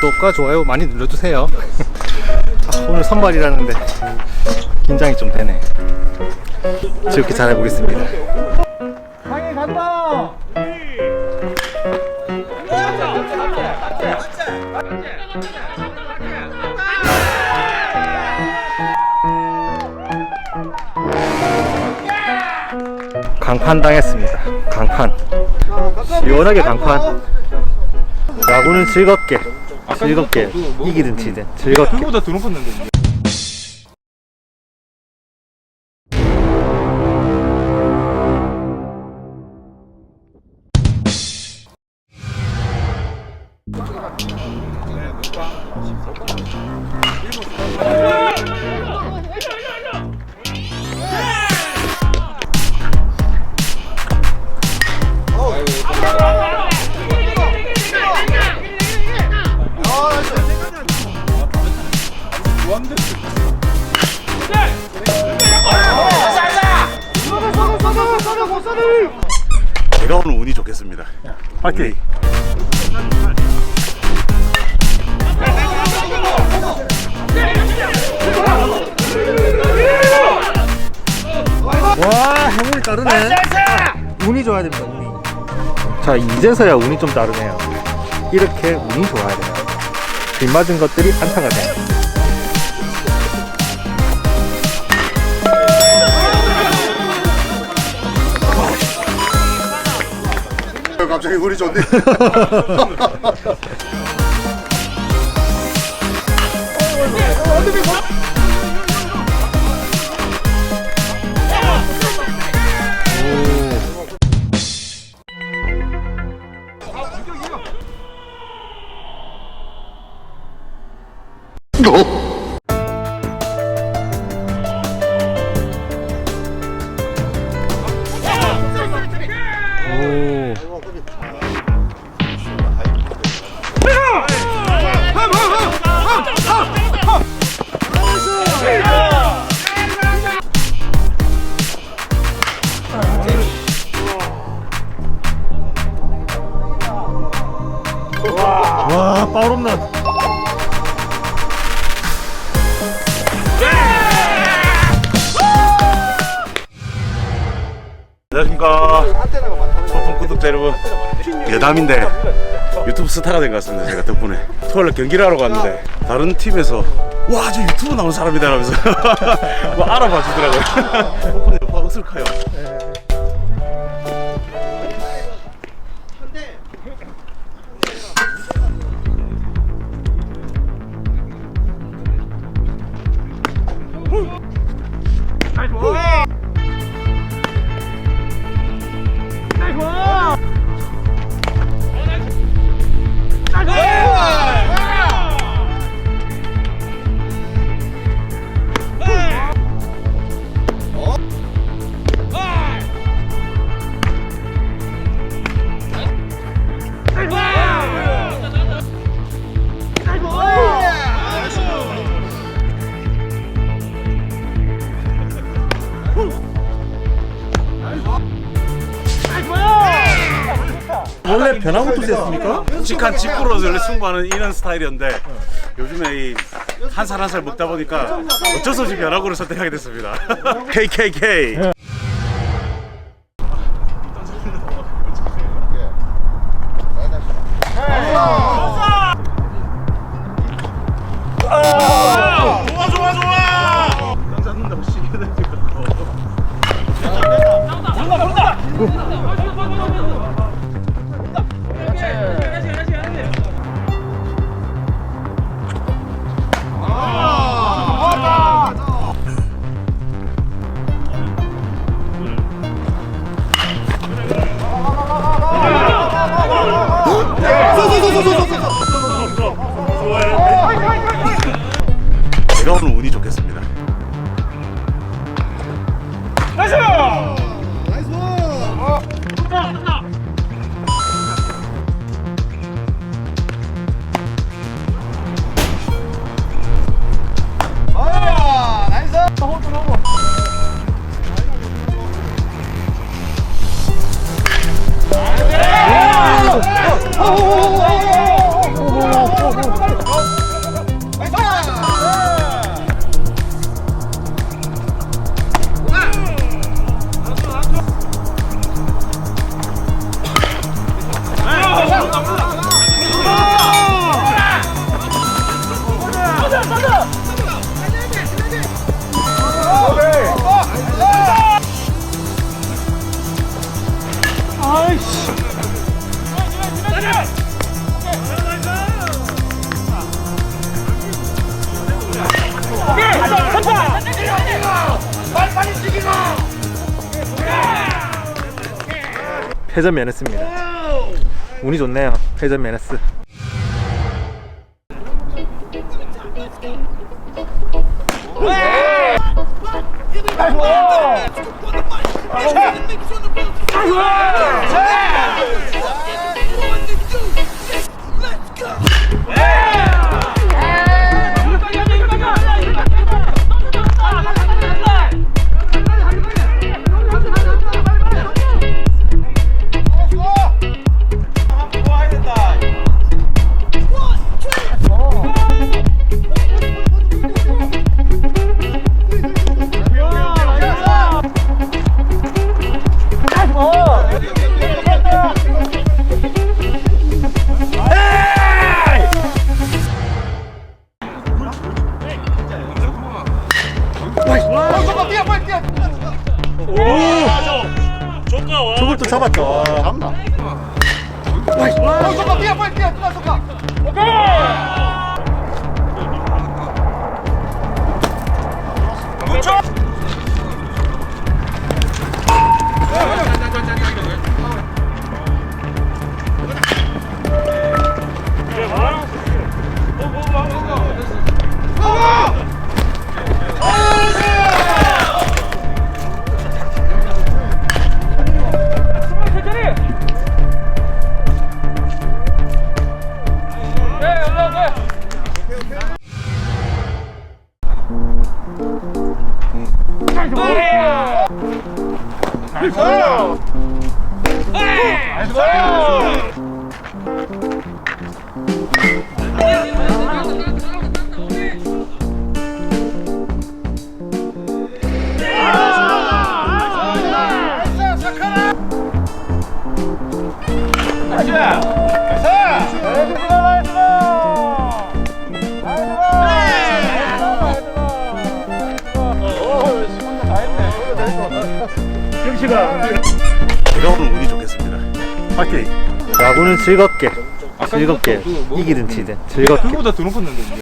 구독과 좋아요 많이 눌러주세요. 아, 오늘 선발이라는데 긴장이 좀 되네. 즐겁게 잘 해보겠습니다. 상해 간다. 강판 당했습니다. 강판. 시원하게 강판. 야구는 즐겁게, 즐겁게 이기든 지든 즐겁게. 그보다 더 높았는데. 제가 오늘 운이 좋겠습니다. 파이팅. 와 행운이 따르네. 운이 좋아야 됩니다. 운이. 자 이제서야 운이 좀 따르네요. 이렇게 운이 좋아야 돼요. 빗 맞은 것들이 안타가 돼요. 갑자기 운이 좋네. 오. 와, 빠름난. 안녕하십니까. 소풍 구독자 여러분. 여담인데 유튜브 스타가 된 것 같습니다. 제가 덕분에. 토요일에 경기를 하러 갔는데 다른 팀에서 와, 저 유튜브 나온 사람이다 라면서 뭐 알아봐 주더라고요. 오빠 옷을 카요. 변화구 투수였습니까? 직한 직구로 원래 승부하는 이런 스타일이었는데 요즘에 이한살 한 살 먹다 보니까 어쩔 수 없이 변화구를 선택하게 됐습니다. KKK. 패전 면했습니다. 운이 좋네요. 패전 면 했어. 저걸 또 잡았다. 잡나? 제가 오 늘 운이 좋겠습니다. 파이팅. 야구는 즐겁게, 즐겁게 이기든 지든 즐겁게. 그거보다 더 높았는데.